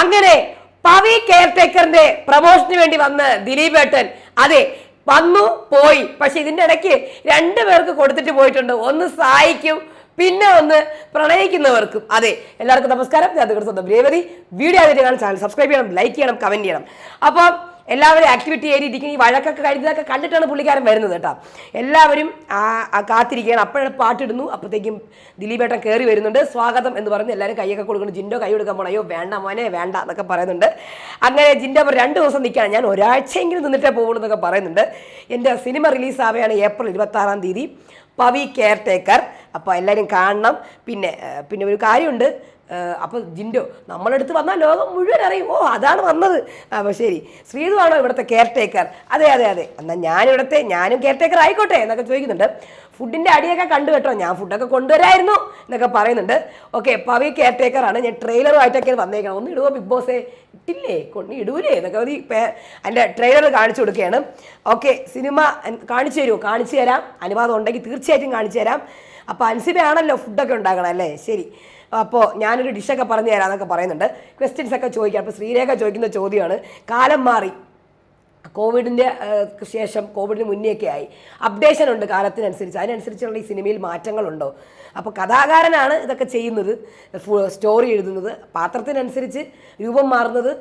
അങ്ങനെ Pavi care ടേക്കറിന്റെ promotion വേണ്ടി വന്ന് ദിലീപ് ഏട്ടൻ അതെ വന്നു പോയി. പക്ഷെ ഇതിന്റെ ഇടയ്ക്ക് രണ്ടു പേർക്ക് കൊടുത്തിട്ട് പോയിട്ടുണ്ട്. ഒന്ന് സഹായിക്കും പിന്നെ ഒന്ന് പ്രണയിക്കുന്നവർക്കും. അതെ എല്ലാവർക്കും നമസ്കാരം. ഞാൻ സ്വന്തം രേവതി. വീഡിയോ ആദ്യമായിട്ട് ചാനൽ സബ്സ്ക്രൈബ് ചെയ്യണം ലൈക്ക് ചെയ്യണം കമന്റ് ചെയ്യണം. അപ്പം എല്ലാവരും ആക്ടിവിറ്റി ഏരിയിരിക്കും ഈ വഴക്കൊക്കെ കഴിഞ്ഞതൊക്കെ കണ്ടിട്ടാണ് പുള്ളിക്കാരൻ വരുന്നത് കേട്ടോ. എല്ലാവരും ആ ആ കാത്തിരിക്കുകയാണ്. അപ്പോഴാണ് പാട്ടിടുന്നു. അപ്പോഴത്തേക്കും ദിലീപേട്ടൻ കയറി വരുന്നുണ്ട്. സ്വാഗതം എന്ന് പറഞ്ഞ് എല്ലാവരും കൈയൊക്കെ കൊടുക്കുന്നു. ജിൻഡോ കൈ കൊടുക്കാൻ പോകണം അയ്യോ വേണ്ട മോനെ വേണ്ട എന്നൊക്കെ പറയുന്നുണ്ട്. അങ്ങനെ ജിൻഡോ അപ്പോൾ രണ്ട് ദിവസം നിൽക്കുകയാണ്. ഞാൻ ഒരാഴ്ചയെങ്കിലും നിന്നിട്ടേ പോകുള്ളൂ എന്നൊക്കെ പറയുന്നുണ്ട്. എന്റെ സിനിമ റിലീസ് ആവുകയാണ് ഏപ്രിൽ ഇരുപത്താറാം തീയതി. പവി കെയർ ടേക്കർ അപ്പോൾ എല്ലാവരും കാണണം. പിന്നെ പിന്നെ ഒരു കാര്യമുണ്ട്. അപ്പോൾ ജിൻഡോ നമ്മളെടുത്ത് വന്നാൽ ലോകം മുഴുവൻ അറിയും. ഓ അതാണ് വന്നത്. അപ്പോൾ ശരി. ശ്രീതുവാണോ ഇവിടുത്തെ കെയർ ടേക്കർ അതെ അതെ അതെ. എന്നാൽ ഞാനിവിടുത്തെ ഞാനും കെയർ ടേക്കർ ആയിക്കോട്ടെ എന്നൊക്കെ ചോദിക്കുന്നുണ്ട്. ഫുഡിന്റെ അടിയൊക്കെ കണ്ടു കേട്ടോ. ഞാൻ ഫുഡൊക്കെ കൊണ്ടുവരായിരുന്നു എന്നൊക്കെ പറയുന്നുണ്ട്. ഓക്കെ പവി കെയർ ടേക്കറാണ് ഞാൻ ട്രെയിലറുമായിട്ടൊക്കെ വന്നേക്കണം ഒന്ന് ഇടുവോ ബിഗ് ബോസേ ഇട്ടില്ലേ? കൊണ്ട് ഇടൂലേ? എന്നൊക്കെ ഒരു എന്റെ ട്രെയിലർ കാണിച്ചു കൊടുക്കുകയാണ്. ഓക്കെ സിനിമ കാണിച്ചു തരുമോ കാണിച്ചു തരാം. അനുവാദം ഉണ്ടെങ്കിൽ തീർച്ചയായിട്ടും കാണിച്ചു തരാം. അപ്പോൾ അൻസിബയാണല്ലോ ഫുഡൊക്കെ ഉണ്ടാക്കണം അല്ലേ? ശരി. അപ്പോൾ ഞാനൊരു ഡിഷൊക്കെ പറഞ്ഞു തരാമെന്നൊക്കെ പറയുന്നുണ്ട്. ക്വസ്റ്റ്യൻസ് ഒക്കെ ചോദിക്കാം. അപ്പോൾ ശ്രീരേഖ ചോദിക്കുന്ന ചോദ്യമാണ്. കാലം മാറി. കോവിഡിന്റെ ശേഷം കോവിഡിന് മുന്നെയൊക്കെ ആയി. അപ്ഡേഷൻ ഉണ്ട് കാലത്തിനനുസരിച്ച്. അതിനനുസരിച്ചുള്ള ഈ സിനിമയിൽ മാറ്റങ്ങളുണ്ടോ? അപ്പോൾ കഥാകാരനാണ് ഇതൊക്കെ ചെയ്യുന്നത്. സ്റ്റോറി എഴുതുന്നത്. പാത്രത്തിനനുസരിച്ച് രൂപം മാറുന്നത്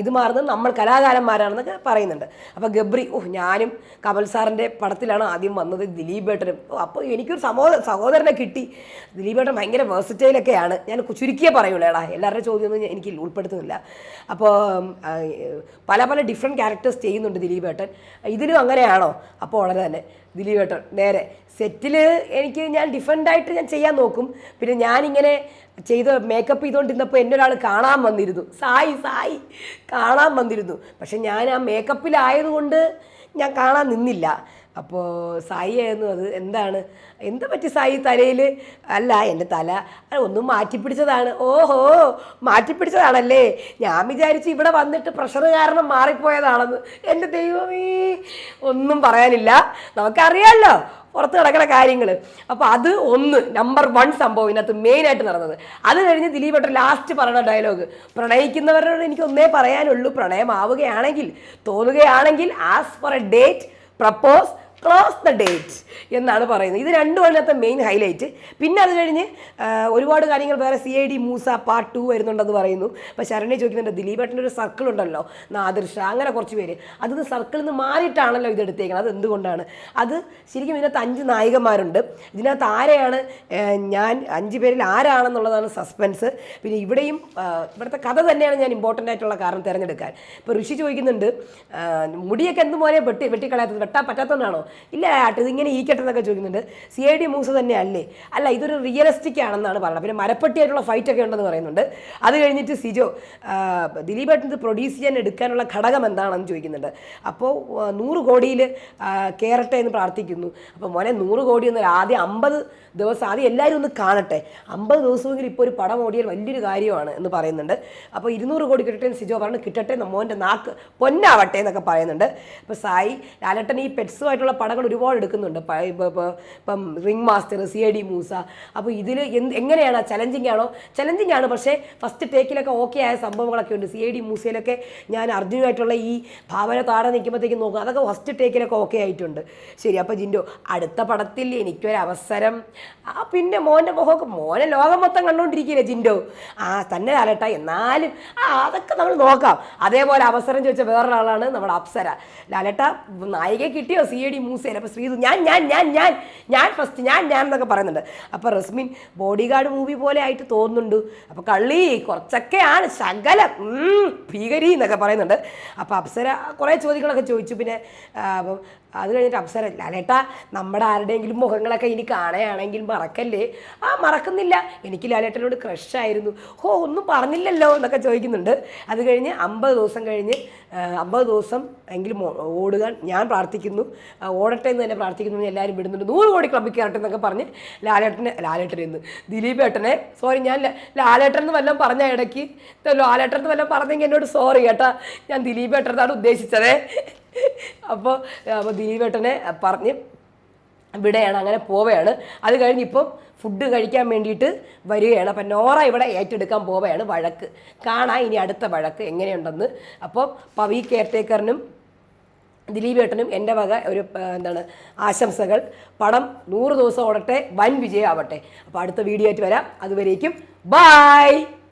ഇത് മാറുന്നത് നമ്മൾ കലാകാരന്മാരാണെന്നൊക്കെ പറയുന്നുണ്ട്. അപ്പോൾ ഗബ്രി ഓ ഞാനും കമൽ സാറിന്റെ പടത്തിലാണ് ആദ്യം വന്നത് ദിലീപ് ഏട്ടനും. ഓ അപ്പോൾ എനിക്കൊരു സമോ സഹോദരനെ കിട്ടി. ദിലീപ് ഏട്ടൻ ഭയങ്കര വേഴ്സിറ്റൈലൊക്കെയാണ് ഞാൻ ചുരുക്കിയേ പറയുള്ളൂ എടാ എല്ലാവരുടെ ചോദ്യമൊന്നും എനിക്ക് ഉൾപ്പെടുത്തുന്നില്ല. അപ്പോൾ പല പല ഡിഫറെന്റ് ക്യാരക്ടേഴ്സ് ചെയ്യുന്നുണ്ട്. ദിലീപ് ഏട്ടൻ ഇതിലും അങ്ങനെയാണോ? അപ്പോൾ വളരെ തന്നെ ദിലീപ് ഏട്ടൻ നേരെ സെറ്റിൽ എനിക്ക് ഞാൻ ഡിഫറെന്റായിട്ട് ഞാൻ ചെയ്യാൻ നോക്കും. പിന്നെ ഞാനിങ്ങനെ ചെയ്ത് മേക്കപ്പ് ചെയ്തുകൊണ്ടിരുന്നപ്പോൾ എന്നെ ഒരാൾ കാണാൻ വന്നിരുന്നു. സായി സായി കാണാൻ വന്നിരുന്നു. പക്ഷെ ഞാൻ ആ മേക്കപ്പിലായതുകൊണ്ട് ഞാൻ കാണാൻ നിന്നില്ല. അപ്പോൾ സായി ആയിരുന്നു അത്. എന്താണ്? എന്താ പറ്റി സായി തലയിൽ? അല്ല എന്റെ തല ഒന്നും മാറ്റിപ്പിടിച്ചതാണ്. ഓഹോ മാറ്റിപ്പിടിച്ചതാണല്ലേ? ഞാൻ വിചാരിച്ച് ഇവിടെ വന്നിട്ട് പ്രഷർ കാരണം മാറിപ്പോയതാണെന്ന്. എന്റെ ദൈവമേ ഒന്നും പറയാനില്ല. നമുക്കറിയാമല്ലോ പുറത്ത് കിടക്കുന്ന കാര്യങ്ങൾ. അപ്പോൾ അത് ഒന്ന് നമ്പർ വൺ സംഭവം ഇതിനകത്ത് മെയിനായിട്ട് നടന്നത്. അത് കഴിഞ്ഞ് ദിലീപ് ഏട്ടൻ ലാസ്റ്റ് പറയുന്ന ഡയലോഗ് പ്രണയിക്കുന്നവരോട് എനിക്ക് ഒന്നേ പറയാനുള്ളൂ. പ്രണയമാവുകയാണെങ്കിൽ തോന്നുകയാണെങ്കിൽ as for a date propose close the date എന്നാണ് പറയുന്നത്. ഇത് രണ്ടും അതിനകത്ത് മെയിൻ ഹൈലൈറ്റ് പിന്നെ അത് കഴിഞ്ഞ് ഒരുപാട് കാര്യങ്ങൾ വേറെ C I D Moosa part two വരുന്നുണ്ടെന്ന് പറയുന്നു. അപ്പോൾ ശരണ്യ ചോദിക്കുന്നുണ്ട് ദിലീപേട്ടന്റെ ഒരു സർക്കിൾ ഉണ്ടല്ലോ നാദൃഷ അങ്ങനെ കുറച്ച് പേര്. അത് സർക്കിളിൽ നിന്ന് മാറിയിട്ടാണല്ലോ ഇത് എടുത്തേക്കുന്നത് അത് എന്തുകൊണ്ടാണ് അത് ശരിക്കും ഇതിനകത്ത് അഞ്ച് നായികമാരുണ്ട് ഇതിനകത്ത് ആരെയാണ് ഞാൻ അഞ്ച് പേരിൽ ആരാണെന്നുള്ളതാണ് സസ്പെൻസ് പിന്നെ ഇവിടെയും ഇവിടുത്തെ കഥ തന്നെയാണ് ഞാൻ ഇമ്പോർട്ടന്റ് ആയിട്ടുള്ള കാരണം തിരഞ്ഞെടുക്കാൻ. ഇപ്പോൾ ഋഷി ചോദിക്കുന്നുണ്ട് മുടിയൊക്കെ എന്തുപോലെ വെട്ടി വെട്ടിക്കളയാത്തത്? വെട്ടാൻ പറ്റാത്തതുകൊണ്ടാണോ? ഇല്ല ആട്ട് ഇതിങ്ങനെ ഇരിക്കട്ടെ എന്നൊക്കെ ചോദിക്കുന്നുണ്ട്. സി ഐ ഡി മൂസ് തന്നെ അല്ലേ അല്ല ഇതൊരു റിയലിസ്റ്റിക് ആണെന്നാണ് പറയുന്നത്. പിന്നെ മരപ്പെട്ടിയായിട്ടുള്ള ഫൈറ്റ് ഒക്കെ ഉണ്ടെന്ന് പറയുന്നുണ്ട്. അത് കഴിഞ്ഞിട്ട് സിജോ ദിലീപ് ദിലീപേട്ടൻ ഇത് പ്രൊഡ്യൂസ് ചെയ്യാൻ എടുക്കാനുള്ള ഘടകം എന്താണെന്ന് ചോദിക്കുന്നുണ്ട്. അപ്പോൾ നൂറ് കോടിയിൽ കയറട്ടെ എന്ന് പ്രാർത്ഥിക്കുന്നു. അപ്പോൾ മോനെ നൂറ് കോടി എന്നൊരു ആദ്യം അമ്പത് ദിവസം ആദ്യം എല്ലാവരും ഒന്ന് കാണട്ടെ. അമ്പത് ദിവസമെങ്കിലും ഇപ്പോൾ ഒരു പടം ഓടിയാൽ വലിയൊരു കാര്യമാണ് എന്ന് പറയുന്നുണ്ട്. അപ്പോൾ ഇരുന്നൂറ് കോടി കിട്ടട്ടെ എന്ന് സിജോ പറഞ്ഞു കിട്ടട്ടെ മോന്റെ നാക്ക് പൊന്നാവട്ടെ എന്നൊക്കെ പറയുന്നുണ്ട്. അപ്പോൾ സായി ലാലട്ടൻ ഈ പെറ്റ്സുമായിട്ടുള്ള പടങ്ങൾ ഒരുപാട് എടുക്കുന്നുണ്ട്. ഇപ്പൊ- ring master C A D Moosa. അപ്പോൾ ഇതിൽ എന്ത് എങ്ങനെയാണ് ചലഞ്ചിങ് ആണോ? ചലഞ്ചിങ് ആണ് പക്ഷേ ഫസ്റ്റ് ടേക്കിലൊക്കെ ഓക്കെ ആയ സംഭവങ്ങളൊക്കെ ഉണ്ട്. സി എ ഡി മൂസയിലൊക്കെ ഞാൻ അർജുനുമായിട്ടുള്ള ഈ ഭാവന താഴെ നിൽക്കുമ്പോഴത്തേക്കും നോക്കും. അതൊക്കെ ഫസ്റ്റ് ടേക്കിലൊക്കെ ഓക്കെ ആയിട്ടുണ്ട്. ശരി അപ്പോൾ ജിൻഡോ അടുത്ത പടത്തിൽ എനിക്കൊരു അവസരം. ആ പിന്നെ മോന്റെ മുഖമൊക്കെ മോനെ ലോകം മൊത്തം കണ്ടുകൊണ്ടിരിക്കില്ലേ ജിൻഡോ? ആ തന്നെ കാലട്ട എന്നാലും ആ അതൊക്കെ നമ്മൾ നോക്കാം. അതേപോലെ അവസരം ചോദിച്ച വേറൊരാളാണ് നമ്മുടെ അപ്സര. ലാലട്ട നായിക കിട്ടിയോ സി എ ഡി മൂസയിൽ അപ്പോൾ ശ്രീതു ഞാൻ ഞാൻ ഞാൻ ഞാൻ ഞാൻ ഫസ്റ്റ് ഞാൻ ഞാൻ എന്നൊക്കെ പറയുന്നുണ്ട്. അപ്പോൾ റസ്മിൻ ബോഡി ഗാർഡ് മൂവി പോലെ ആയിട്ട് തോന്നുന്നുണ്ട്. അപ്പോൾ കള്ളി കുറച്ചൊക്കെയാണ് ശകലം. ഭീകരി എന്നൊക്കെ പറയുന്നുണ്ട്. അപ്പോൾ അപ്സര കുറേ ചോദ്യങ്ങളൊക്കെ ചോദിച്ചു. പിന്നെ അത് കഴിഞ്ഞിട്ട് അപ്സര ലാലേട്ടാ നമ്മുടെ ആരുടെയെങ്കിലും മുഖങ്ങളൊക്കെ ഇനി കാണുകയാണെങ്കിൽ മറക്കല്ലേ? ആ മറക്കുന്നില്ല. എനിക്ക് ലാലേട്ടനോട് ക്രഷായിരുന്നു ഹോ ഒന്നും പറഞ്ഞില്ലല്ലോ എന്നൊക്കെ ചോദിക്കുന്നുണ്ട്. അത് കഴിഞ്ഞ് അമ്പത് ദിവസം കഴിഞ്ഞ് അമ്പത് ദിവസം എങ്കിലും ഓടുക ഞാൻ പ്രാർത്ഥിക്കുന്നു. ഓടട്ടെ എന്ന് തന്നെ പ്രാർത്ഥിക്കുന്നു. എല്ലാവരും വിടുന്നുണ്ട്. നൂറ് കോടി ക്ലബ്ബിൽ കയറട്ടെ എന്നൊക്കെ പറഞ്ഞ് ലാലേട്ടനെ ലാലേട്ടൻ എന്ന് ദിലീപ് ഏട്ടനെ സോറി ഞാൻ ലാലേട്ടൻ എന്ന് വല്ലതും പറഞ്ഞ ഇടയ്ക്ക്. ലാലേട്ടൻ എന്ന് വല്ലതും പറഞ്ഞെങ്കിൽ എന്നോട് സോറി കേട്ടാ. ഞാൻ ദിലീപ് ഏട്ടനാണ് ഉദ്ദേശിച്ചതേ. അപ്പോൾ അപ്പോൾ ദിലീപേട്ടനെ പറഞ്ഞ് വിടുകയാണ് അങ്ങനെ പോവുകയാണ്. അത് കഴിഞ്ഞ് ഇപ്പം ഫുഡ് കഴിക്കാൻ വേണ്ടിയിട്ട് വരികയാണ്. അപ്പം നോറ ഇവിടെ ഏറ്റെടുക്കാൻ പോവുകയാണ് വഴക്ക്. കാണാം ഇനി അടുത്ത വഴക്ക് എങ്ങനെയുണ്ടെന്ന്. അപ്പോൾ പവി കെയർടേക്കറിനും ദിലീപ് ഏട്ടനും എന്റെ വക ഒരു എന്താണ് ആശംസകൾ. പടം നൂറ് ദിവസം ഓടട്ടെ വൻ വിജയമാവട്ടെ. അപ്പോൾ അടുത്ത വീഡിയോ ആയിട്ട് വരാം. അതുവരേക്കും ബായ്